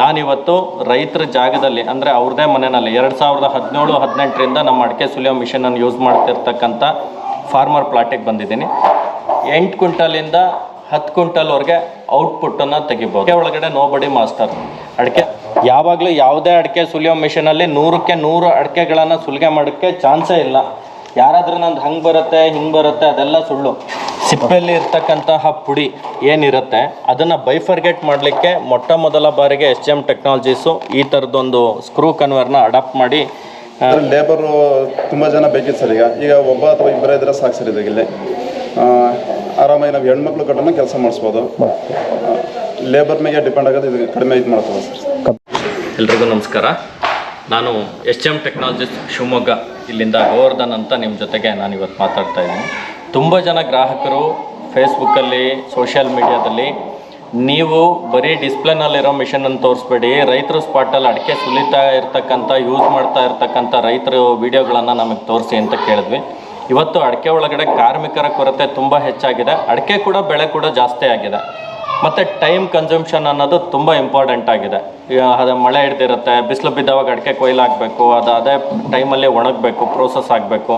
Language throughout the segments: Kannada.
ನಾನಿವತ್ತು ರೈತರ ಜಾಗದಲ್ಲಿ, ಅಂದರೆ ಅವ್ರದೇ ಮನೆಯಲ್ಲಿ ಎರಡು ಸಾವಿರದ ಹದಿನೇಳು, ಹದಿನೆಂಟರಿಂದ ನಮ್ಮ ಅಡಿಕೆ ಸುಲಿಯೋ ಮಿಷನನ್ನು ಯೂಸ್ ಮಾಡ್ತಿರ್ತಕ್ಕಂಥ ಫಾರ್ಮರ್ ಪ್ಲಾಟಿಗೆ ಬಂದಿದ್ದೀನಿ. ಎಂಟು ಕ್ವಿಂಟಲಿಂದ ಹತ್ತು ಕ್ವಿಂಟಲ್ವರೆಗೆ ಔಟ್ಪುಟ್ಟನ್ನು ತೆಗಿಬೋದು. ಒಳಗಡೆ ನೋ ಬಡಿ ಮಾಸ್ಟರ್ ಅಡಿಕೆ ಯಾವಾಗಲೂ ಯಾವುದೇ ಅಡಿಕೆ ಸುಲಿಯೋ ಮಿಷನಲ್ಲಿ ನೂರಕ್ಕೆ ನೂರು ಅಡಿಕೆಗಳನ್ನು ಸುಲಿಗೆ ಮಾಡೋಕ್ಕೆ ಚಾನ್ಸೇ ಇಲ್ಲ. ಯಾರಾದರೂ ನಂದು ಹಂಗೆ ಬರುತ್ತೆ, ಹಿಂಗೆ ಬರುತ್ತೆ ಅದೆಲ್ಲ ಸುಳ್ಳು. ಸಿಪ್ಪೆಯಲ್ಲಿ ಇರ್ತಕ್ಕಂತಹ ಪುಡಿ ಏನಿರುತ್ತೆ ಅದನ್ನು ಬೈಫರ್ಗೇಟ್ ಮಾಡಲಿಕ್ಕೆ ಮೊಟ್ಟ ಮೊದಲ ಬಾರಿಗೆ ಎಸ್ ಎಂ ಟೆಕ್ನಾಲಜೀಸು ಈ ಥರದ್ದೊಂದು ಸ್ಕ್ರೂ ಕನ್ವರ್ನ ಅಡಾಪ್ಟ್ ಮಾಡಿ ಲೇಬರು ತುಂಬ ಜನ ಬೇಕಿತ್ತು ಸರ್ ಈಗ. ಈಗ ಒಬ್ಬ ಅಥವಾ ಇಬ್ಬರೇ ಇದ್ರೆ ಸಾಕು ಸರ್ ಇದಾಗಿಲ್ಲಿ ಆರಾಮಾಗಿ ನಾವು ಹೆಣ್ಮಕ್ಳು ಕಟ್ಟನ ಕೆಲಸ ಮಾಡಿಸ್ಬೋದು. ಲೇಬರ್ ಮೇಲೆ ಡಿಪೆಂಡ್ ಆಗೋದು ಇದು ಕಡಿಮೆ ಇದು ಮಾಡ್ತದೆ ಸರ್. ಎಲ್ರಿಗೂ ನಮಸ್ಕಾರ. ನಾನು ಎಚ್ ಎಂ ಟೆಕ್ನಾಲಜಿಸ್ ಶಿವಮೊಗ್ಗ ಇಲ್ಲಿಂದ ಗೋವರ್ಧನ್ ಅಂತ ನಿಮ್ಮ ಜೊತೆಗೆ ನಾನು ಇವತ್ತು ಮಾತಾಡ್ತಾ ಇದ್ದೀನಿ. ತುಂಬ ಜನ ಗ್ರಾಹಕರು ಫೇಸ್ಬುಕ್ಕಲ್ಲಿ ಸೋಷಿಯಲ್ ಮೀಡಿಯಾದಲ್ಲಿ ನೀವು ಬರೀ ಡಿಸ್ಪ್ಲೇನಲ್ಲಿರೋ ಮಿಷನನ್ನು ತೋರಿಸ್ಬೇಡಿ, ರೈತರು ಸ್ಪಾಟಲ್ಲಿ ಅಡಿಕೆ ಸುಲಿತಾ ಇರ್ತಕ್ಕಂಥ ಯೂಸ್ ಮಾಡ್ತಾ ಇರ್ತಕ್ಕಂಥ ರೈತರು ವಿಡಿಯೋಗಳನ್ನು ನಮಗೆ ತೋರಿಸಿ ಅಂತ ಕೇಳಿದ್ವಿ. ಇವತ್ತು ಅಡಿಕೆ ಒಳಗಡೆ ಕಾರ್ಮಿಕರ ಕೊರತೆ ತುಂಬ ಹೆಚ್ಚಾಗಿದೆ. ಅಡಿಕೆ ಕೂಡ ಬೆಳೆ ಕೂಡ ಜಾಸ್ತಿ ಆಗಿದೆ. ಮತ್ತು ಟೈಮ್ ಕನ್ಸಂಪ್ಷನ್ ಅನ್ನೋದು ತುಂಬ ಇಂಪಾರ್ಟೆಂಟ್ ಆಗಿದೆ. ಅದು ಮಳೆ ಹಿಡ್ದಿರುತ್ತೆ, ಬಿಸಿಲು ಬಿದ್ದವಾಗ ಅಡಿಕೆ ಕೊಯ್ಲಾಗಬೇಕು ಅದು ಅದೇ ಟೈಮಲ್ಲಿ ಒಣಗಬೇಕು ಪ್ರೋಸೆಸ್ ಆಗಬೇಕು.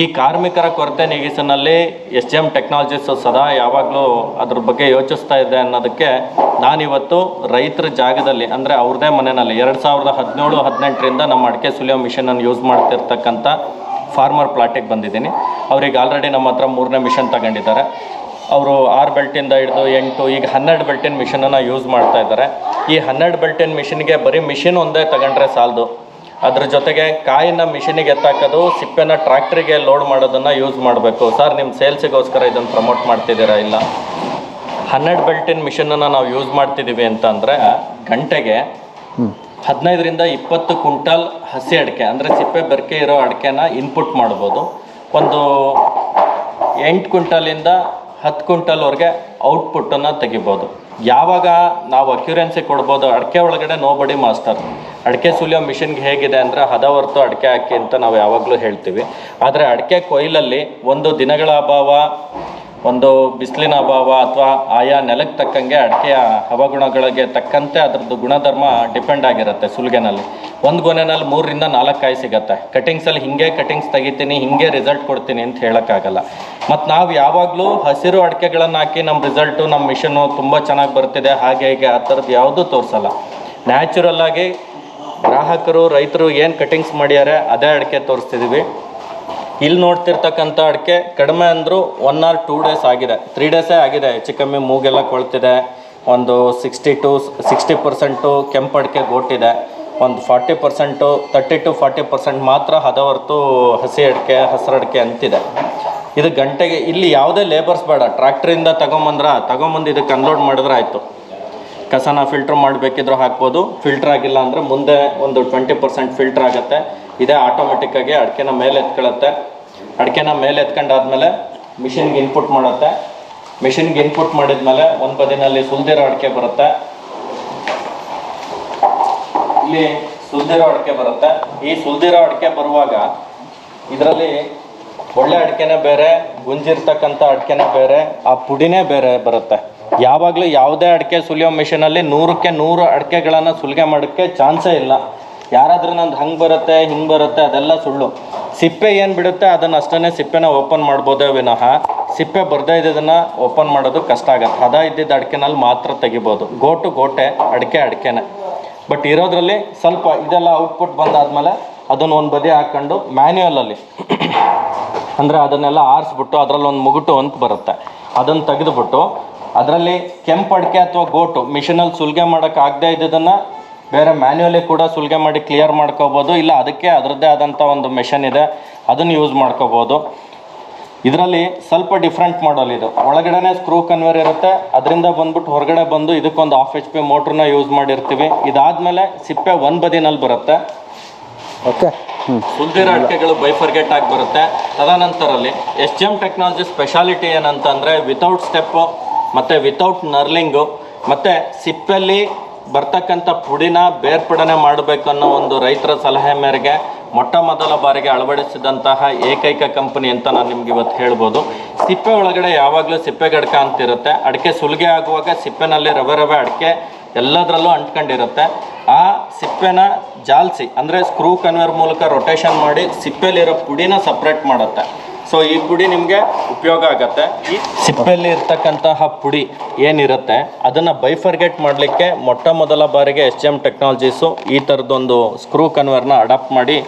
ಈ ಕಾರ್ಮಿಕರ ಕೊರತೆ ನೀಗಿಸಿನಲ್ಲಿ ಎಸ್ ಎಂ ಟೆಕ್ನಾಲಜೀಸ್ ಸದಾ ಯಾವಾಗಲೂ ಅದ್ರ ಬಗ್ಗೆ ಯೋಚಿಸ್ತಾ ಇದೆ ಅನ್ನೋದಕ್ಕೆ ನಾನಿವತ್ತು ರೈತರ ಜಾಗದಲ್ಲಿ, ಅಂದರೆ ಅವ್ರದೇ ಮನೆಯಲ್ಲಿ ಎರಡು ಸಾವಿರದ ಹದಿನೇಳು, ಹದಿನೆಂಟರಿಂದ ನಮ್ಮ ಅಡಿಕೆ ಸುಲಿಯೋ ಮಿಷನನ್ನು ಯೂಸ್ ಮಾಡ್ತಿರ್ತಕ್ಕಂಥ ಫಾರ್ಮರ್ ಪ್ಲಾಟಿಗೆ ಬಂದಿದ್ದೀನಿ. ಅವ್ರಿಗೆ ಆಲ್ರೆಡಿ ನಮ್ಮ ಹತ್ರ ಮೂರನೇ ಮಿಷನ್ ತಗೊಂಡಿದ್ದಾರೆ. ಅವರು ಆರು ಬೆಲ್ಟಿಂದ ಹಿಡಿದು ಎಂಟು, ಈಗ ಹನ್ನೆರಡು ಬೆಲ್ಟಿನ ಮಿಷನನ್ನು ಯೂಸ್ ಮಾಡ್ತಾ ಇದ್ದಾರೆ. ಈ ಹನ್ನೆರಡು ಬೆಲ್ಟಿನ ಮಿಷಿನ್ಗೆ ಬರೀ ಮಿಷಿನ್ ಒಂದೇ ತಗೊಂಡ್ರೆ ಸಾಲದು. ಅದ್ರ ಜೊತೆಗೆ ಕಾಯಿನ ಮಿಷಿನಿಗೆ ಎತ್ತಾಕೋದು ಸಿಪ್ಪೆನ ಟ್ರ್ಯಾಕ್ಟ್ರಿಗೆ ಲೋಡ್ ಮಾಡೋದನ್ನು ಯೂಸ್ ಮಾಡಬೇಕು. ಸರ್ ನಿಮ್ಮ ಸೇಲ್ಸಿಗೋಸ್ಕರ ಇದನ್ನು ಪ್ರಮೋಟ್ ಮಾಡ್ತಿದ್ದೀರಾ ಇಲ್ಲ? ಹನ್ನೆರಡು ಬೆಲ್ಟಿನ ಮಿಷನನ್ನು ನಾವು ಯೂಸ್ ಮಾಡ್ತಿದ್ದೀವಿ ಅಂತಂದರೆ ಗಂಟೆಗೆ ಹದಿನೈದರಿಂದ ಇಪ್ಪತ್ತು ಕ್ವಿಂಟಲ್ ಹಸಿ ಅಡಿಕೆ ಅಂದರೆ ಸಿಪ್ಪೆ ಬೆರಕೆ ಇರೋ ಅಡಿಕೆನ ಇನ್ಪುಟ್ ಮಾಡ್ಬೋದು. ಒಂದು ಎಂಟು ಕ್ವಿಂಟಲಿಂದ ಹತ್ತು ಕ್ವಿಂಟಲ್ವರೆಗೆ ಔಟ್ಪುಟ್ಟನ್ನು ತೆಗಿಬೋದು. ಯಾವಾಗ ನಾವು ಅಕ್ಯೂರೆನ್ಸಿ ಕೊಡ್ಬೋದು, ಅಡಿಕೆ ಒಳಗಡೆ ನೋ ಬಡಿ ಮಾಸ್ಟರ್ ಅಡಿಕೆ ಸುಲಿಯೋ ಮಿಷಿನ್ಗೆ ಹೇಗಿದೆ ಅಂದರೆ ಹದ ಹೊರ್ತು ಅಡಿಕೆ ಹಾಕಿ ಅಂತ ನಾವು ಯಾವಾಗಲೂ ಹೇಳ್ತೀವಿ. ಆದರೆ ಅಡಿಕೆ ಕೊಯ್ಲಲ್ಲಿ ಒಂದು ದಿನಗಳ ಅಭಾವ ಒಂದು ಬಿಸಿಲಿನ ಅಭಾವ ಅಥವಾ ಆಯಾ ನೆಲಕ್ಕೆ ತಕ್ಕಂಗೆ ಅಡಿಕೆಯ ಹವಾಗುಣಗಳಿಗೆ ತಕ್ಕಂತೆ ಅದರದ್ದು ಗುಣಧರ್ಮ ಡಿಪೆಂಡ್ ಆಗಿರುತ್ತೆ ಸುಲಿಗೆನಲ್ಲಿ. ಒಂದು ಗೊನೆನಲ್ಲಿ ಮೂರರಿಂದ ನಾಲ್ಕು ಕಾಯಿ ಸಿಗುತ್ತೆ. ಕಟಿಂಗ್ಸಲ್ಲಿ ಹಿಂಗೆ ಕಟಿಂಗ್ಸ್ ತೆಗಿತೀನಿ, ಹಿಂಗೆ ರಿಸಲ್ಟ್ ಕೊಡ್ತೀನಿ ಅಂತ ಹೇಳೋಕ್ಕಾಗಲ್ಲ. ಮತ್ತು ನಾವು ಯಾವಾಗಲೂ ಹಸಿರು ಅಡಿಕೆಗಳನ್ನು ಹಾಕಿ ನಮ್ಮ ರಿಸಲ್ಟು ನಮ್ಮ ಮಿಷನ್ನು ತುಂಬ ಚೆನ್ನಾಗಿ ಬರ್ತಿದೆ ಹಾಗೆ ಹೀಗೆ ಆ ಥರದ್ದು ಯಾವುದೂ ತೋರಿಸಲ್ಲ. ನ್ಯಾಚುರಲ್ಲಾಗಿ ಗ್ರಾಹಕರು, ರೈತರು ಏನು ಕಟಿಂಗ್ಸ್ ಮಾಡ್ಯಾರೆ, ಅದೇ ಅಡಿಕೆ ತೋರಿಸ್ತಿದ್ದೀವಿ ಇಲ್ಲಿ ನೋಡ್ತಿರ್ತಕ್ಕಂಥ ಅಡಿಕೆ ಕಡಿಮೆ ಅಂದರೂ ಒನ್ ಆರ್ ಟೂ ಡೇಸ್ ಆಗಿದೆ. ತ್ರೀ ಡೇಸೇ ಆಗಿದೆ. ಹೆಚ್ಚು ಕಮ್ಮಿ ಮೂಗೆಲ್ಲ ಕೊಳ್ತಿದೆ. ಒಂದು ಸಿಕ್ಸ್ಟಿ ಟು ಸಿಕ್ಸ್ಟಿ ಪರ್ಸೆಂಟು ಕೆಂಪು ಅಡಿಕೆ ಗೋಟಿದೆ. ಒಂದು forty percent thirty to forty percent ಮಾತ್ರ ಹದ ಹೊರತು ಹಸಿ ಅಡಿಕೆ, ಹಸಿರು ಅಡಿಕೆ ಅಂತಿದೆ. ಇದು ಗಂಟೆಗೆ ಇಲ್ಲಿ ಯಾವುದೇ ಲೇಬರ್ಸ್ ಬೇಡ. ಟ್ರ್ಯಾಕ್ಟ್ರಿಂದ ತಗೊಂಬಂದ್ರೆ, ತಗೊಂಬಂದು ಇದಕ್ಕೆ ಅನ್ಲೋಡ್ ಮಾಡಿದ್ರೆ ಆಯಿತು. ಕಸನ ಫಿಲ್ಟ್ರ್ ಮಾಡಬೇಕಿದ್ರೂ ಹಾಕ್ಬೋದು. ಫಿಲ್ಟ್ರ್ ಆಗಿಲ್ಲ ಅಂದರೆ ಮುಂದೆ ಒಂದು ಟ್ವೆಂಟಿ ಪರ್ಸೆಂಟ್ ಫಿಲ್ಟ್ರ್ ಆಗುತ್ತೆ. ಇದೇ ಆಟೋಮೆಟಿಕ್ಕಾಗಿ ಅಡಿಕೆನ ಮೇಲೆ ಎತ್ಕೊಳ್ಳುತ್ತೆ ಅಡಿಕೆನ ಮೇಲೆ ಎತ್ಕೊಂಡಾದ್ಮೇಲೆ ಮಿಷಿನ್ಗೆ ಇನ್ಪುಟ್ ಮಾಡುತ್ತೆ. ಮಿಷಿನ್ಗೆ ಇನ್ಪುಟ್ ಮಾಡಿದ್ಮೇಲೆ ಒಂದು ಬದಿನಲ್ಲಿ ಸುಲ್ದಿರೋ ಅಡಿಕೆ ಬರುತ್ತೆ. ಇಲ್ಲಿ ಸುಲ್ದಿರೋ ಅಡಿಕೆ ಬರುತ್ತೆ. ಈ ಸುಲ್ದಿರೋ ಅಡಿಕೆ ಬರುವಾಗ ಇದರಲ್ಲಿ ಒಳ್ಳೆ ಅಡಿಕೆನೇ ಬೇರೆ, ಗುಂಜಿರ್ತಕ್ಕಂಥ ಅಡಿಕೆನೇ ಬೇರೆ, ಆ ಪುಡಿನೇ ಬೇರೆ ಬರುತ್ತೆ. ಯಾವಾಗಲೂ ಯಾವುದೇ ಅಡಿಕೆ ಸುಲಿಯೋ ಮಿಷಿನಲ್ಲಿ ನೂರಕ್ಕೆ ನೂರು ಅಡಿಕೆಗಳನ್ನು ಸುಲಿಗೆ ಮಾಡೋಕ್ಕೆ ಚಾನ್ಸೇ ಇಲ್ಲ. ಯಾರಾದ್ರೂ ನಂದು ಹಂಗೆ ಬರುತ್ತೆ, ಹಿಂಗೆ ಬರುತ್ತೆ, ಅದೆಲ್ಲ ಸುಳ್ಳು. ಸಿಪ್ಪೆ ಏನು ಬಿಡುತ್ತೆ, ಅದನ್ನು ಅಷ್ಟೇ ಸಿಪ್ಪೆನ ಓಪನ್ ಮಾಡ್ಬೋದೇ ವಿನಃ. ಸಿಪ್ಪೆ ಬರ್ದೇ ಇದ್ದದನ್ನು ಓಪನ್ ಮಾಡೋದು ಕಷ್ಟ ಆಗತ್ತೆ. ಹದ ಇದ್ದಿದ್ದ ಅಡಿಕೆನಲ್ಲಿ ಮಾತ್ರ ತೆಗಿಬೋದು. ಗೋಟು ಗೋಟೆ, ಅಡಿಕೆ ಅಡಿಕೆನೆ. ಬಟ್ ಇರೋದ್ರಲ್ಲಿ ಸ್ವಲ್ಪ ಇದೆಲ್ಲ ಔಟ್ಪುಟ್ ಬಂದಾದಮೇಲೆ ಅದನ್ನು ಒಂದು ಬದಿ ಹಾಕ್ಕೊಂಡು ಮ್ಯಾನ್ಯುಯಲಲ್ಲಿ ಅಂದರೆ ಅದನ್ನೆಲ್ಲ ಆರಿಸ್ಬಿಟ್ಟು ಅದರಲ್ಲಿ ಒಂದು ಮುಗುಟು ಅಂತ ಬರುತ್ತೆ. ಅದನ್ನು ತೆಗೆದುಬಿಟ್ಟು, ಅದರಲ್ಲಿ ಕೆಂಪು ಅಡಿಕೆ ಅಥವಾ ಗೋಟು, ಮಿಷಿನಲ್ಲಿ ಸುಲಿಗೆ ಮಾಡೋಕ್ಕಾಗದೇ ಇದ್ದದನ್ನು ಬೇರೆ ಮ್ಯಾನ್ಯುವಲಿ ಕೂಡ ಸುಲಿಗೆ ಮಾಡಿ ಕ್ಲಿಯರ್ ಮಾಡ್ಕೋಬೋದು. ಇಲ್ಲ ಅದಕ್ಕೆ ಅದರದ್ದೇ ಆದಂಥ ಒಂದು ಮೆಷನ್ ಇದೆ. ಅದನ್ನು ಯೂಸ್ ಮಾಡ್ಕೋಬೋದು. ಇದರಲ್ಲಿ ಸ್ವಲ್ಪ ಡಿಫ್ರೆಂಟ್ ಮಾಡಲ್ ಇದು. ಒಳಗಡೆನೇ ಸ್ಕ್ರೂ ಕನ್ವೇರ್ ಇರುತ್ತೆ. ಅದರಿಂದ ಬಂದ್ಬಿಟ್ಟು ಹೊರಗಡೆ ಬಂದು ಇದಕ್ಕೊಂದು ಹಾಫ್ ಎಚ್ ಪಿ ಮೋಟ್ರನ್ನ ಯೂಸ್ ಮಾಡಿರ್ತೀವಿ. ಇದಾದಮೇಲೆ ಸಿಪ್ಪೆ ಒಂದು ಬದಿನಲ್ಲಿ ಬರುತ್ತೆ. ಓಕೆ ಸುಲ್ದಿರ ಸುಲ್ದಿರೋ ಅಡಿಕೆಗಳು ಬೈಫರ್ಗೆಟ್ ಆಗಿ ಬರುತ್ತೆ. ತದನಂತರಲ್ಲಿ S G M technology speciality ಏನಂತಂದರೆ ವಿತೌಟ್ ಸ್ಟೆಪ್ಪು ಮತ್ತು ವಿತೌಟ್ ನರ್ಲಿಂಗು ಮತ್ತು ಸಿಪ್ಪಲ್ಲಿ ಬರ್ತಕ್ಕಂಥ ಪುಡಿನ ಬೇರ್ಪಡನೆ ಮಾಡಬೇಕು ಅನ್ನೋ ಒಂದು ರೈತರ ಸಲಹೆ ಮೇರೆಗೆ ಮೊಟ್ಟ ಮೊದಲ ಬಾರಿಗೆ ಅಳವಡಿಸಿದಂತಹ ಏಕೈಕ ಕಂಪನಿ ಅಂತ ನಾನು ನಿಮ್ಗೆ ಇವತ್ತು ಹೇಳ್ಬೋದು. ಸಿಪ್ಪೆ ಒಳಗಡೆ ಯಾವಾಗಲೂ ಸಿಪ್ಪೆ ಗಡ್ಕ ಅಂತಿರುತ್ತೆ ಅಡಿಕೆ ಸುಲಿಗೆ ಆಗುವಾಗ ಸಿಪ್ಪೆನಲ್ಲಿ ರವೆ ರವೆ ಅಡಿಕೆ ಎಲ್ಲದರಲ್ಲೂ ಅಂಟ್ಕೊಂಡಿರುತ್ತೆ. ಆ ಸಿಪ್ಪೆನ ಜಾಲಿಸಿ, ಅಂದರೆ ಸ್ಕ್ರೂ ಕನ್ವರ್ ಮೂಲಕ ರೊಟೇಷನ್ ಮಾಡಿ ಸಿಪ್ಪೆಲಿರೋ ಪುಡಿನ ಸಪ್ರೇಟ್ ಮಾಡುತ್ತೆ. ಸೊ ಈ ಪುಡಿ ನಿಮಗೆ ಉಪಯೋಗ ಆಗತ್ತೆ. ಈ ಸಿಪ್ಪೆಯಲ್ಲಿ ಇರ್ತಕ್ಕಂತಹ ಪುಡಿ ಏನಿರುತ್ತೆ, ಅದನ್ನು ಬೈಫರ್ಗೆಟ್ ಮಾಡಲಿಕ್ಕೆ ಮೊಟ್ಟ ಮೊದಲ ಬಾರಿಗೆ ಎಚ್ ಎಂ ಟೆಕ್ನಾಲಜೀಸು ಈ ಥರದ್ದೊಂದು ಸ್ಕ್ರೂ ಕನ್ವರ್ನ ಅಡಾಪ್ಟ್ ಮಾಡಿ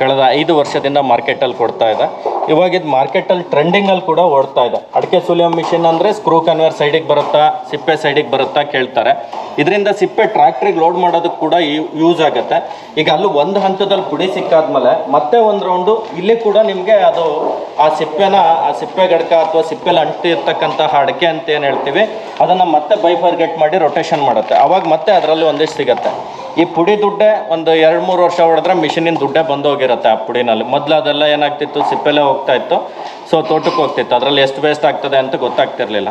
ಕಳೆದ ಐದು ವರ್ಷದಿಂದ ಮಾರ್ಕೆಟಲ್ಲಿ ಕೊಡ್ತಾ ಇದೆ. ಇವಾಗ ಇದು ಮಾರ್ಕೆಟಲ್ಲಿ ಟ್ರೆಂಡಿಂಗಲ್ಲಿ ಕೂಡ ಓಡ್ತಾ ಇದೆ. ಅಡಿಕೆ ಸುಲಿಯೋ ಮಿಷಿನ್ ಅಂದರೆ ಸ್ಕ್ರೂ ಕನ್ವೇರ್ ಸೈಡಿಗೆ ಬರುತ್ತಾ, ಸಿಪ್ಪೆ ಸೈಡಿಗೆ ಬರುತ್ತಾ ಕೇಳ್ತಾರೆ. ಇದರಿಂದ ಸಿಪ್ಪೆ ಟ್ರ್ಯಾಕ್ಟ್ರಿಗೆ ಲೋಡ್ ಮಾಡೋದಕ್ಕೆ ಕೂಡ ಯೂಸ್ ಆಗುತ್ತೆ. ಈಗ ಅಲ್ಲಿ ಒಂದು ಹಂತದಲ್ಲಿ ಪುಡಿ ಸಿಕ್ಕಾದ್ಮೇಲೆ ಮತ್ತೆ ಒಂದು ರೌಂಡು ಇಲ್ಲಿ ಕೂಡ ನಿಮಗೆ ಅದು ಆ ಸಿಪ್ಪೆನ, ಆ ಸಿಪ್ಪೆ ಗಡ್ಕ ಅಥವಾ ಸಿಪ್ಪೆಲಿ ಅಂಟಿರ್ತಕ್ಕಂತಹ ಅಡಿಕೆ ಅಂತ ಏನು ಹೇಳ್ತೀವಿ, ಅದನ್ನು ಮತ್ತೆ ಬೈಫರ್ಗೆಟ್ ಮಾಡಿ ರೊಟೇಷನ್ ಮಾಡುತ್ತೆ. ಅವಾಗ ಮತ್ತೆ ಅದರಲ್ಲಿ ಒಂದಿಷ್ಟು ಸಿಗುತ್ತೆ. ಈ ಪುಡಿ ದುಡ್ಡೆ ಒಂದು ಎರಡು ಮೂರು ವರ್ಷ ಹೊಡೆದ್ರೆ ಮಿಷಿನಿನ ದುಡ್ಡೇ ಬಂದೋಗಿರುತ್ತೆ ಆ ಪುಡಿನಲ್ಲಿ. ಮೊದಲು ಅದೆಲ್ಲ ಏನಾಗ್ತಿತ್ತು? ಸಿಪ್ಪೆಲ್ಲೇ ಹೋಗ್ತಾ ಇತ್ತು. ಸೊ ತೋಟಕ್ಕೆ ಹೋಗ್ತಿತ್ತು. ಅದರಲ್ಲಿ ಎಷ್ಟು ವೇಸ್ಟ್ ಆಗ್ತದೆ ಅಂತ ಗೊತ್ತಾಗ್ತಿರ್ಲಿಲ್ಲ.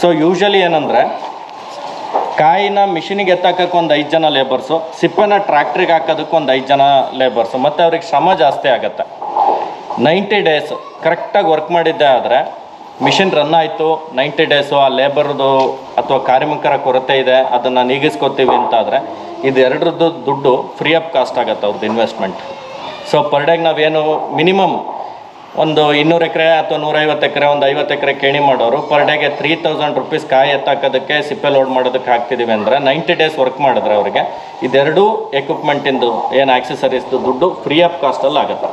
ಸೊ ಯೂಶಲಿ ಏನಂದರೆ, ಕಾಯಿನ ಮಿಷಿನಿಗೆ ಎತ್ತಾಕಕ್ಕೆ ಒಂದು ಐದು ಜನ ಲೇಬರ್ಸು ಸಿಪ್ಪೆನ ಟ್ರ್ಯಾಕ್ಟ್ರಿಗೆ ಹಾಕೋದಕ್ಕೆ ಒಂದು ಐದು ಜನ ಲೇಬರ್ಸು ಮತ್ತು ಅವ್ರಿಗೆ ಶ್ರಮ ಜಾಸ್ತಿ ಆಗುತ್ತೆ. ನೈಂಟಿ ಡೇಸ್ ಕರೆಕ್ಟಾಗಿ ವರ್ಕ್ ಮಾಡಿದ್ದೆ ಆದರೆ, ಮಿಷಿನ್ ರನ್ ಆಯಿತು. ನೈಂಟಿ ಡೇಸು ಆ ಲೇಬರ್ದು ಅಥವಾ ಕಾರ್ಮಿಕರ ಕೊರತೆ ಇದೆ, ಅದನ್ನು ನೀಗಿಸ್ಕೋತೀವಿ ಅಂತಾದರೆ ಇದು ಎರಡರದ್ದು ದುಡ್ಡು ಫ್ರೀ ಆಫ್ ಕಾಸ್ಟ್ ಆಗುತ್ತೆ ಅವ್ರದ್ದು ಇನ್ವೆಸ್ಟ್ಮೆಂಟ್ ಸೊ ಪರ್ ಡೇಗೆ ನಾವೇನು ಮಿನಿಮಮ್ ಒಂದು ಇನ್ನೂರು ಎಕರೆ ಅಥವಾ ನೂರೈವತ್ತು ಎಕರೆ, ಒಂದು ಐವತ್ತು ಎಕರೆ ಕೇಣಿ ಮಾಡೋರು ಪರ್ ಡೇಗೆ ತ್ರೀ ತೌಸಂಡ್ ರುಪೀಸ್ ಕಾಯಿ ಎತ್ತಾಕೋದಕ್ಕೆ ಸಿಪ್ಪೆ ಲೋಡ್ ಮಾಡೋದಕ್ಕೆ ಹಾಕ್ತಿದ್ದೀವಿ ಅಂದರೆ ನೈಂಟಿ ಡೇಸ್ ವರ್ಕ್ ಮಾಡಿದ್ರೆ ಅವರಿಗೆ. ಇದೆರಡೂ ಎಕ್ವಿಪ್ಮೆಂಟಿಂದು ಏನು ಆಕ್ಸೆಸರೀಸ್ದು ದುಡ್ಡು ಫ್ರೀ ಆಫ್ ಕಾಸ್ಟಲ್ಲಿ ಆಗುತ್ತೆ.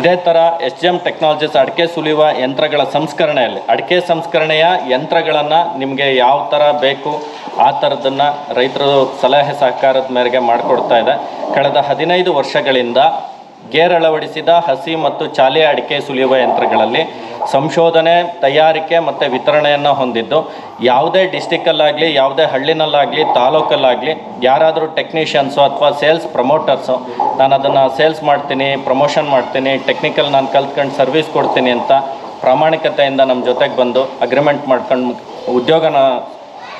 ಇದೇ ಥರ ಎಸ್ ಜಿ ಎಂ ಟೆಕ್ನಾಲಜೀಸ್ ಅಡಿಕೆ ಸುಲಿಯುವ ಯಂತ್ರಗಳ ಸಂಸ್ಕರಣೆಯಲ್ಲಿ, ಅಡಿಕೆ ಸಂಸ್ಕರಣೆಯ ಯಂತ್ರಗಳನ್ನು ನಿಮಗೆ ಯಾವ ಥರ ಬೇಕು ಆ ಥರದನ್ನು ರೈತರು ಸಲಹೆ ಸಹಕಾರದ ಮೇರೆಗೆ ಮಾಡಿಕೊಡ್ತಾ ಇದೆ. ಕಳೆದ ಹದಿನೈದು ವರ್ಷಗಳಿಂದ ಗೇರ್ ಅಳವಡಿಸಿದ ಹಸಿ ಮತ್ತು ಚಾಲೆ ಅಡಿಕೆ ಸುಲಿಯುವ ಯಂತ್ರಗಳಲ್ಲಿ ಸಂಶೋಧನೆ, ತಯಾರಿಕೆ ಮತ್ತು ವಿತರಣೆಯನ್ನು ಹೊಂದಿದ್ದು, ಯಾವುದೇ ಡಿಸ್ಟಿಕ್ಕಲ್ಲಾಗಲಿ, ಯಾವುದೇ ಹಳ್ಳಿನಲ್ಲಾಗಲಿ, ತಾಲೂಕಲ್ಲಾಗಲಿ, ಯಾರಾದರೂ ಟೆಕ್ನಿಷಿಯನ್ಸು ಅಥವಾ ಸೇಲ್ಸ್ ಪ್ರಮೋಟರ್ಸು ನಾನು ಅದನ್ನು ಸೇಲ್ಸ್ ಮಾಡ್ತೀನಿ, ಪ್ರಮೋಷನ್ ಮಾಡ್ತೀನಿ, ಟೆಕ್ನಿಕಲ್ ನಾನು ಕಲ್ತ್ಕೊಂಡು ಸರ್ವಿಸ್ ಕೊಡ್ತೀನಿ ಅಂತ ಪ್ರಾಮಾಣಿಕತೆಯಿಂದ ನಮ್ಮ ಜೊತೆಗೆ ಬಂದು ಅಗ್ರಿಮೆಂಟ್ ಮಾಡ್ಕೊಂಡು ಉದ್ಯೋಗನ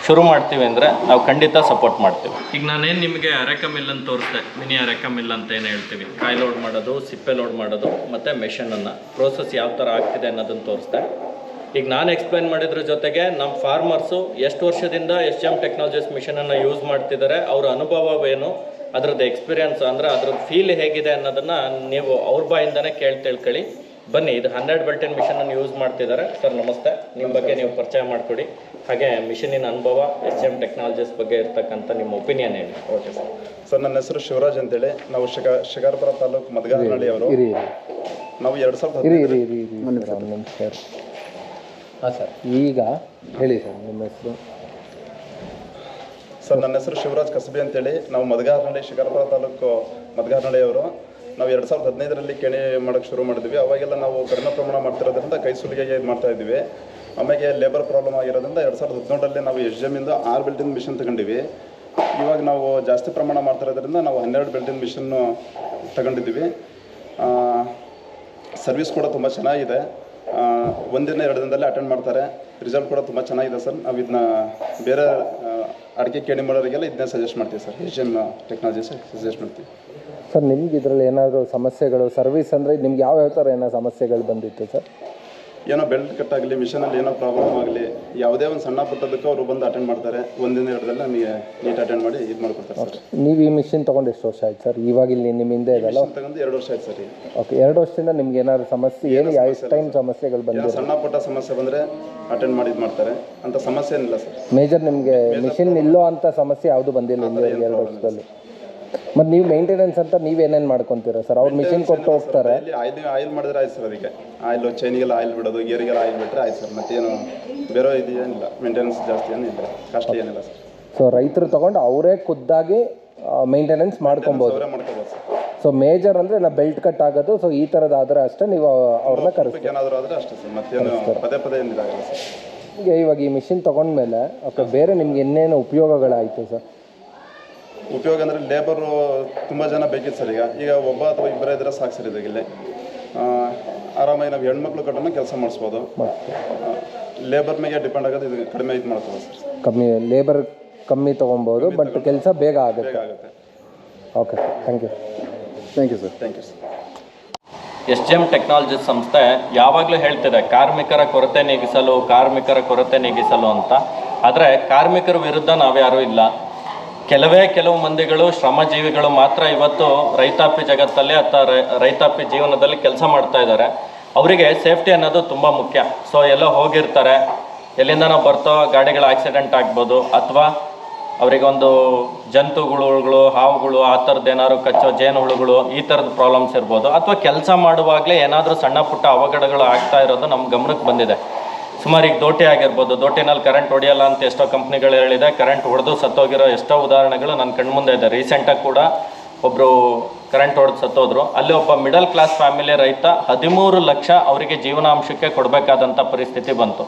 ಶುರು ಮಾಡ್ತೀವಿ ಅಂದರೆ ನಾವು ಖಂಡಿತ ಸಪೋರ್ಟ್ ಮಾಡ್ತೀವಿ. ಈಗ ನಾನೇನು ನಿಮಗೆ ಅರೆಕ ಮಿಲ್ ಅಂತ ತೋರಿಸ್ದೆ, ಮಿನಿ ಅರೆಕ ಮಿಲ್ ಅಂತ ಏನು ಹೇಳ್ತೀವಿ? ಕಾಯಿ ಲೋಡ್ ಮಾಡೋದು, ಸಿಪ್ಪೆ ಲೋಡ್ ಮಾಡೋದು, ಮತ್ತು ಮೆಷಿನನ್ನು ಪ್ರೋಸೆಸ್ ಯಾವ ಥರ ಆಗ್ತಿದೆ ಅನ್ನೋದನ್ನು ತೋರಿಸ್ದೆ. ಈಗ ನಾನು ಎಕ್ಸ್ಪ್ಲೈನ್ ಮಾಡಿದ್ರ ಜೊತೆಗೆ ನಮ್ಮ ಫಾರ್ಮರ್ಸು ಎಷ್ಟು ವರ್ಷದಿಂದ ಎಸ್ ಜಿ ಎಂ ಟೆಕ್ನಾಲಜೀಸ್ ಮಿಷನನ್ನು ಯೂಸ್ ಮಾಡ್ತಿದ್ದಾರೆ ಅವರ ಅನುಭವವೇನು, ಅದ್ರದ್ದು ಎಕ್ಸ್ಪೀರಿಯನ್ಸ್ ಅಂದರೆ ಅದ್ರದ್ದು ಫೀಲ್ ಹೇಗಿದೆ ಅನ್ನೋದನ್ನು ನೀವು ಅವ್ರ ಬಾಯಿಂದನೇ ಕೇಳಿ ತಿಳ್ಕೊಳ್ಳಿ. ಬನ್ನಿ ಇದು ಹನ್ನೆರಡು ಮಿಷನ್ ಅನ್ನು ಯೂಸ್ ಮಾಡ್ತಿದ್ದಾರೆ. ಸರ್ ನಮಸ್ತೆ. ನಿಮ್ಮ ಬಗ್ಗೆ ನೀವು ಪರಿಚಯ ಮಾಡಿಕೊಡಿ. ಹಾಗೆ ಮಿಷನಿನ ಅನುಭವ ಎಸ್ ಎಂ ಟೆಕ್ನಾಲಜೀಸ್ ಬಗ್ಗೆ ಇರ್ತಕ್ಕಂಥ ನಿಮ್ಮ ಒಪಿನಿಯನ್ ಹೇಳಿ. Okay sir. ಸರ್ ನನ್ನ ಹೆಸರು ಶಿವರಾಜ್ ಅಂತೇಳಿ. ನಾವು ಶಿಕ ಶಿಕಾರ್ಪುರ ತಾಲೂಕು ಮದಗಾನಹಳ್ಳಿಯವರು ನಾವು ಎರಡು ಸಾವಿರದ ಒಂದು ಹಾಂ ಸರ್. ಈಗ ಹೇಳಿ ಸರ್ ನಿಮ್ಮ ಹೆಸರು. ಸರ್ ನನ್ನ ಹೆಸರು ಶಿವರಾಜ್ ಕಸಬಿ ಅಂತೇಳಿ. ನಾವು ಮದಗಾರನಹಳ್ಳಿ ಶಿಕಾರಪುರ ತಾಲೂಕು ಮದಗಾರನಹಳ್ಳಿಯವರು ನಾವು ಎರಡು ಸಾವಿರದ ಹದಿನೈದರಲ್ಲಿ ಕೆಣಿ ಮಾಡೋಕ್ಕೆ ಶುರು ಮಾಡಿದ್ವಿ. ಅವಾಗೆಲ್ಲ ನಾವು ಕಡಿಮೆ ಪ್ರಮಾಣ ಮಾಡ್ತಿರೋದ್ರಿಂದ ಕೈ ಸುಲಿಗೆಗೆ ಇದು ಮಾಡ್ತಾ ಇದ್ವಿ. ಆಮೇಲೆ ಲೇಬರ್ ಪ್ರಾಬ್ಲಮ್ ಆಗಿರೋದ್ರಿಂದ ಎರಡು ಸಾವಿರದ ಹದಿನೇಳರಲ್ಲಿ ನಾವು ಎಸ್ ಇಂದ ಆರು ಬಿಲ್ಡಿಂಗ್ ಮಿಷನ್ ತಗೊಂಡಿವಿ. ಇವಾಗ ನಾವು ಜಾಸ್ತಿ ಪ್ರಮಾಣ ಮಾಡ್ತಿರೋದ್ರಿಂದ ನಾವು ಹನ್ನೆರಡು ಬಿಲ್ಡಿಂಗ್ ಮಿಷನ್ನು ತಗೊಂಡಿದ್ದೀವಿ. ಸರ್ವಿಸ್ ಕೂಡ ತುಂಬ ಚೆನ್ನಾಗಿದೆ. ಒಂದಿನ ಎರಡು ದಿನದಲ್ಲಿ ಅಟೆಂಡ್ ಮಾಡ್ತಾರೆ. ರಿಸಲ್ಟ್ ಕೂಡ ತುಂಬ ಚೆನ್ನಾಗಿದೆ ಸರ್. ನಾವು ಇದನ್ನ ಬೇರೆ ಅಡಿಕೆ ಕೇಳಿ ಮಾಡೋರಿಗೆಲ್ಲ ಇದನ್ನೇ ಸಜೆಸ್ಟ್ ಮಾಡ್ತೀವಿ sir. H M technology suggest ಮಾಡ್ತೀವಿ. ಸರ್ ನಿಮ್ಗೆ ಇದರಲ್ಲಿ ಏನಾದರೂ ಸಮಸ್ಯೆಗಳು? ಸರ್ವಿಸ್ ಅಂದರೆ ನಿಮ್ಗೆ ಯಾವ ಯಾವ ಥರ ಏನೋ ಸಮಸ್ಯೆಗಳು ಬಂದಿತ್ತು ಸರ್? ಏನೋ ಬೆಲ್ಟ್ ಕಟ್ ಆಗಲಿ ಮಿಷನಲ್ಲಿ ಏನೋ ಪ್ರಾಬ್ಲಮ್ ಆಗಲಿ ಯಾವುದೇ ಒಂದು ಸಣ್ಣ ಪುಟ್ಟದಕ್ಕೆ ಅವರು ಬಂದು ಅಟೆಂಡ್ ಮಾಡ್ತಾರೆ. ಒಂದಿನ ಎರಡದಲ್ಲಿ ನಮಗೆ ನೀಟ್ ಅಟೆಂಡ್ ಮಾಡಿ ಇದು ಮಾಡ್ಕೊಡ್ತಾರೆ ಸರ್. ನೀವು ಈ ಮಿಷಿನ್ ತೊಗೊಂಡು ಎಷ್ಟು ವರ್ಷ ಆಯ್ತು ಸರ್? ಇವಾಗ ಇಲ್ಲಿ ನಿಮ್ಮ ಹಿಂದೆ ಇದೆಲ್ಲ ಮಿಷನ್ ತಗೊಂಡು ಎರಡು ವರ್ಷ ಆಯ್ತು ಸರ್ ಈಗ. ಓಕೆ ಎರಡು ವರ್ಷದಿಂದ ನಿಮ್ಗೆ ಏನಾದ್ರು ಸಮಸ್ಯೆ ಏನು ಯಾವ ಟೈಮ್ ಸಮಸ್ಯೆಗಳು ಏನೋ ಬಂದಿದೆ? ಸಣ್ಣ ಪುಟ್ಟ ಸಮಸ್ಯೆ ಬಂದರೆ ಅಟೆಂಡ್ ಮಾಡಿ ಇದು ಮಾಡ್ತಾರೆ. ಅಂತ ಸಮಸ್ಯೆ ಏನಿಲ್ಲ ಸರ್. ಮೇಜರ್ ನಿಮಗೆ ಮಿಷಿನ್ ಇಲ್ಲೋ ಅಂತ ಸಮಸ್ಯೆ ಯಾವುದು ಬಂದಿಲ್ಲ ಎರಡು ವರ್ಷದಲ್ಲಿ? ಮತ್ತು ನೀವು ಮೇಂಟೆನೆನ್ಸ್ ಅಂತ ನೀವು ಏನೇನು ಮಾಡ್ಕೊತೀರಾ ಸರ್ ಅವ್ರು ಮಿಷಿನ್ ಕೊಟ್ಟು ಹೋಗ್ತಾರೆ. ಆಯಿಲ್ ಆಯಿಲ್ ಮಾಡಿದ್ರೆ ಆಯ್ತು ಸರ್ ಅದಕ್ಕೆ. ಆಯಿಲ್ ಚೈನಿಗೆಲ್ಲ ಆಯಿಲ್ ಬಿಡೋದು ಗೇರಿಗೆಲ್ಲ ಆಯಿಲ್ ಬಿಟ್ಟರೆ ಆಯ್ತು ಸರ್ ಮತ್ತೇನು ಬೇರೆ ಇದು ಏನಿಲ್ಲ. ಮೇಂಟೆನೆನ್ಸ್ ಜಾಸ್ತಿ ಏನಿಲ್ಲ. ಕಷ್ಟ ಏನಿಲ್ಲ ಸರ್ ಸೊ ರೈತರು ತೊಗೊಂಡು ಅವರೇ ಖುದ್ದಾಗಿ ಮೇಂಟೆನೆನ್ಸ್ ಮಾಡ್ಕೊಬೋದು. ಅವರೇ ಮಾಡ್ಕೋಬೋದು ಸರ್ ಸೊ ಮೇಜರ್ ಅಂದರೆ ನಾ ಬೆಲ್ಟ್ ಕಟ್ ಆಗೋದು. ಸೊ ಈ ಥರದ್ದಾದರೆ ಅಷ್ಟೇ ನೀವು ಅವ್ರನ್ನ ಕರೆಸ್ತೀವಿ ಏನಾದರೂ ಆದರೆ ಅಷ್ಟೇ ಸರ್ ಮತ್ತೇನು ಪದೇ ಪದೇ ಏನಿದಾಗಲ್ಲ ಸರ್ ಈಗ ಇವಾಗ ಈ ಮಿಷಿನ್ ತೊಗೊಂಡ್ಮೇಲೆ ಓಕೆ ಬೇರೆ ನಿಮ್ಗೆ ಇನ್ನೇನು ಉಪಯೋಗಗಳಾಯಿತು ಸರ್ ಉಪಯೋಗ ಅಂದರೆ ಲೇಬರು ತುಂಬ ಜನ ಬೇಕಿತ್ತು ಸರ್ ಈಗ. ಈಗ ಒಬ್ಬ ಅಥವಾ ಇಬ್ಬರೇ ಇದ್ರೆ ಸಾಕು ಸರ್ ಇದಾಗ ಇಲ್ಲಿ. ಆ, ಆರಾಮಾಗಿ ನಾವು ಹೆಣ್ಮಕ್ಳು ಕಟ್ಟೋಣ ಕೆಲಸ ಮಾಡಿಸ್ಬೋದು. ಲೇಬರ್ ಮೇಲೆ ಡಿಪೆಂಡ್ ಆಗೋದು ಇದು ಕಡಿಮೆ ಇದು ಮಾಡ್ತದೆ ಸರ್. ಕಮ್ಮಿ ಲೇಬರ್ ಕಮ್ಮಿ ತೊಗೊಬೋದು ಬಟ್ ಕೆಲಸ ಬೇಗ ಆಗುತ್ತೆ. Okay thank you thank you sir thank you sir S G M technology ಸಂಸ್ಥೆ ಯಾವಾಗಲೂ ಹೇಳ್ತಿದೆ ಕಾರ್ಮಿಕರ ಕೊರತೆ ನೀಗಿಸಲು ಕಾರ್ಮಿಕರ ಕೊರತೆ ನೀಗಿಸಲು ಅಂತ. ಆದರೆ ಕಾರ್ಮಿಕರ ವಿರುದ್ಧ ನಾವ್ಯಾರೂ ಇಲ್ಲ. ಕೆಲವೇ ಕೆಲವು ಮಂದಿಗಳು ಶ್ರಮಜೀವಿಗಳು ಮಾತ್ರ ಇವತ್ತು ರೈತಾಪಿ ಜಗತ್ತಲ್ಲಿ ಅಥವಾ ರೈತಾಪಿ ಜೀವನದಲ್ಲಿ ಕೆಲಸ ಮಾಡ್ತಾ ಇದ್ದಾರೆ. ಅವರಿಗೆ ಸೇಫ್ಟಿ ಅನ್ನೋದು ತುಂಬ ಮುಖ್ಯ. ಸೊ ಎಲ್ಲೋ ಹೋಗಿರ್ತಾರೆ. ಎಲ್ಲಿಂದನೋ ಬರ್ತೋ ಗಾಡಿಗಳ ಆಕ್ಸಿಡೆಂಟ್ ಆಗ್ಬೋದು ಅಥವಾ ಅವರಿಗೊಂದು ಜಂತುಗಳು ಹಾವುಗಳು, ಆ ಥರದ್ದು ಏನಾದ್ರು ಕಚ್ಚೋ ಜೇನುಹುಳುಗಳು, ಈ ಥರದ ಪ್ರಾಬ್ಲಮ್ಸ್ ಇರ್ಬೋದು. ಅಥವಾ ಕೆಲಸ ಮಾಡುವಾಗಲೇ ಏನಾದರೂ ಸಣ್ಣ ಪುಟ್ಟ ಅವಘಡಗಳು ಆಗ್ತಾ ಇರೋದು ನಮ್ಮ ಗಮನಕ್ಕೆ ಬಂದಿದೆ. ಸುಮಾರು ಈಗ ದೋಟೆ ಆಗಿರ್ಬೋದು. ದೋಟೆನಲ್ಲಿ ಕರೆಂಟ್ ಹೊಡೆಯಲ್ಲ ಅಂತ ಎಷ್ಟೋ ಕಂಪ್ನಿಗಳು ಹೇಳಿದೆ. ಕರೆಂಟ್ ಹೊಡೆದು ಸತ್ತೋಗಿರೋ ಎಷ್ಟೋ ಉದಾಹರಣೆಗಳು ನನ್ನ ಕಣ್ಮುಂದೆ ಇದೆ. ರೀಸೆಂಟಾಗಿ ಕೂಡ ಒಬ್ಬರು ಕರೆಂಟ್ ಹೊಡೆದು ಸತ್ತೋದ್ರು. ಅಲ್ಲಿ ಒಬ್ಬ ಮಿಡಲ್ ಕ್ಲಾಸ್ ಫ್ಯಾಮಿಲಿ ರೈತ ಹದಿಮೂರು ಲಕ್ಷ ಅವರಿಗೆ ಜೀವನಾಂಶಕ್ಕೆ ಕೊಡಬೇಕಾದಂಥ ಪರಿಸ್ಥಿತಿ ಬಂತು.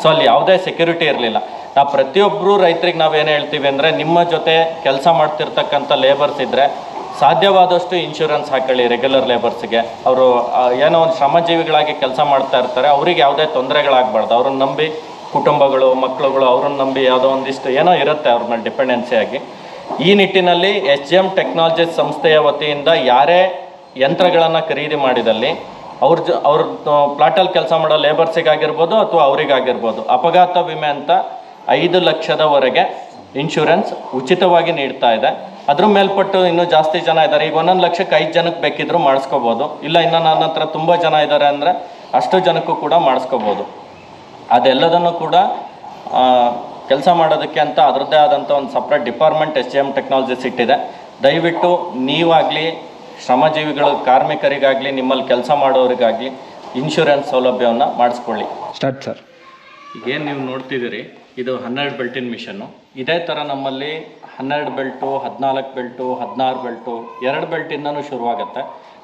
ಸೊ ಅಲ್ಲಿ ಯಾವುದೇ ಸೆಕ್ಯೂರಿಟಿ ಇರಲಿಲ್ಲ. ನಾವು ಪ್ರತಿಯೊಬ್ಬರು ರೈತರಿಗೆ ನಾವೇನು ಹೇಳ್ತೀವಿ ಅಂದರೆ ನಿಮ್ಮ ಜೊತೆ ಕೆಲಸ ಮಾಡ್ತಿರ್ತಕ್ಕಂಥ ಲೇಬರ್ಸ್ ಇದ್ದರೆ ಸಾಧ್ಯವಾದಷ್ಟು ಇನ್ಶೂರೆನ್ಸ್ ಹಾಕೊಳ್ಳಿ ರೆಗ್ಯುಲರ್ ಲೇಬರ್ಸ್ಗೆ ಅವರು ಏನೋ ಒಂದು ಶ್ರಮಜೀವಿಗಳಾಗಿ ಕೆಲಸ ಮಾಡ್ತಾ ಇರ್ತಾರೆ, ಅವ್ರಿಗೆ ಯಾವುದೇ ತೊಂದರೆಗಳಾಗಬಾರ್ದು. ಅವ್ರನ್ನ ನಂಬಿ ಕುಟುಂಬಗಳು ಮಕ್ಕಳುಗಳು ಅವ್ರನ್ನ ನಂಬಿ ಯಾವುದೋ ಒಂದಿಷ್ಟು ಏನೋ ಇರುತ್ತೆ ಅವ್ರನ್ನ ಡಿಪೆಂಡೆನ್ಸಿ ಆಗಿ. ಈ ನಿಟ್ಟಿನಲ್ಲಿ ಎಚ್ ಜಿ ಎಂ ಟೆಕ್ನಾಲಜೀಸ್ ಸಂಸ್ಥೆಯ ವತಿಯಿಂದ ಯಾರೇ ಯಂತ್ರಗಳನ್ನು ಖರೀದಿ ಮಾಡಿದಲ್ಲಿ ಅವ್ರ ಜ, ಅವ್ರ ಪ್ಲಾಟಲ್ಲಿ ಕೆಲಸ ಮಾಡೋ ಲೇಬರ್ಸಿಗಾಗಿರ್ಬೋದು ಅಥವಾ ಅವರಿಗಾಗಿರ್ಬೋದು, ಅಪಘಾತ ವಿಮೆ ಅಂತ ಐದು ಲಕ್ಷದವರೆಗೆ ಇನ್ಶೂರೆನ್ಸ್ ಉಚಿತವಾಗಿ ನೀಡ್ತಾ ಇದೆ. ಅದ್ರ ಮೇಲ್ಪಟ್ಟು ಇನ್ನೂ ಜಾಸ್ತಿ ಜನ ಇದ್ದಾರೆ ಈಗ ಒಂದೊಂದು ಲಕ್ಷಕ್ಕೆ ಐದು ಜನಕ್ಕೆ ಬೇಕಿದ್ರು ಮಾಡಿಸ್ಕೋಬೋದು. ಇಲ್ಲ, ಇನ್ನು ನನ್ನ ಹತ್ರ ತುಂಬ ಜನ ಇದ್ದಾರೆ ಅಂದರೆ ಅಷ್ಟು ಜನಕ್ಕೂ ಕೂಡ ಮಾಡಿಸ್ಕೋಬೋದು. ಅದೆಲ್ಲದನ್ನು ಕೂಡ ಕೆಲಸ ಮಾಡೋದಕ್ಕೆ ಅಂತ ಅದರದ್ದೇ ಆದಂಥ ಒಂದು separate department S G M technologies ಇಟ್ಟಿದೆ. ದಯವಿಟ್ಟು ನೀವಾಗಲಿ ಶ್ರಮಜೀವಿಗಳು, ಕಾರ್ಮಿಕರಿಗಾಗಲಿ, ನಿಮ್ಮಲ್ಲಿ ಕೆಲಸ ಮಾಡೋರಿಗಾಗಲಿ ಇನ್ಶೂರೆನ್ಸ್ ಸೌಲಭ್ಯವನ್ನು ಮಾಡಿಸ್ಕೊಳ್ಳಿ. ಸ್ಟಾರ್ಟ್ ಸರ್ ಈಗೇನು ನೀವು ನೋಡ್ತಿದ್ದೀರಿ, ಇದು ಹನ್ನೆರಡು ಬೆಲ್ಟಿನ ಮಿಷನ್ನು ಇದೇ ಥರ ನಮ್ಮಲ್ಲಿ ಹನ್ನೆರಡು ಬೆಲ್ಟು, ಹದಿನಾಲ್ಕು ಬೆಲ್ಟು, ಹದಿನಾರು ಬೆಲ್ಟು, ಎರಡು ಬೆಲ್ಟಿಂದನೂ ಶುರುವಾಗುತ್ತೆ.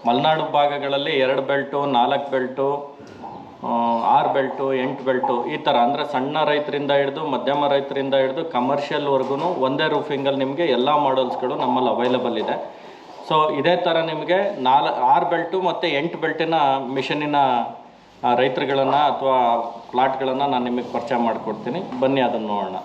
ಮಲೆನಾಡು ಭಾಗಗಳಲ್ಲಿ ಎರಡು ಬೆಲ್ಟು, ನಾಲ್ಕು ಬೆಲ್ಟು ಆರು ಬೆಲ್ಟು, ಎಂಟು ಬೆಲ್ಟು, ಈ ಥರ ಅಂದರೆ ಸಣ್ಣ ರೈತರಿಂದ ಹಿಡಿದು, ಮಧ್ಯಮ ರೈತರಿಂದ ಹಿಡಿದು ಕಮರ್ಷಿಯಲ್ವರೆಗೂ ಒಂದೇ ರೂಫಿಂಗಲ್ಲಿ ನಿಮಗೆ ಎಲ್ಲ ಮಾಡಲ್ಸ್ಗಳು ನಮ್ಮಲ್ಲಿ ಅವೈಲಬಲ್ ಇದೆ. ಸೊ ಇದೇ ಥರ ನಿಮಗೆ ನಾಲ್, ಆರು ಬೆಲ್ಟು ಮತ್ತು ಎಂಟು ಬೆಲ್ಟಿನ ಮಿಷನಿನ ರೈತರುಗಳನ್ನು ಅಥವಾ ಪ್ಲಾಟ್ಗಳನ್ನು ನಾನು ನಿಮಗೆ ಪರಿಚಯ ಮಾಡಿಕೊಡ್ತೀನಿ. ಬನ್ನಿ ಅದನ್ನು ನೋಡೋಣ.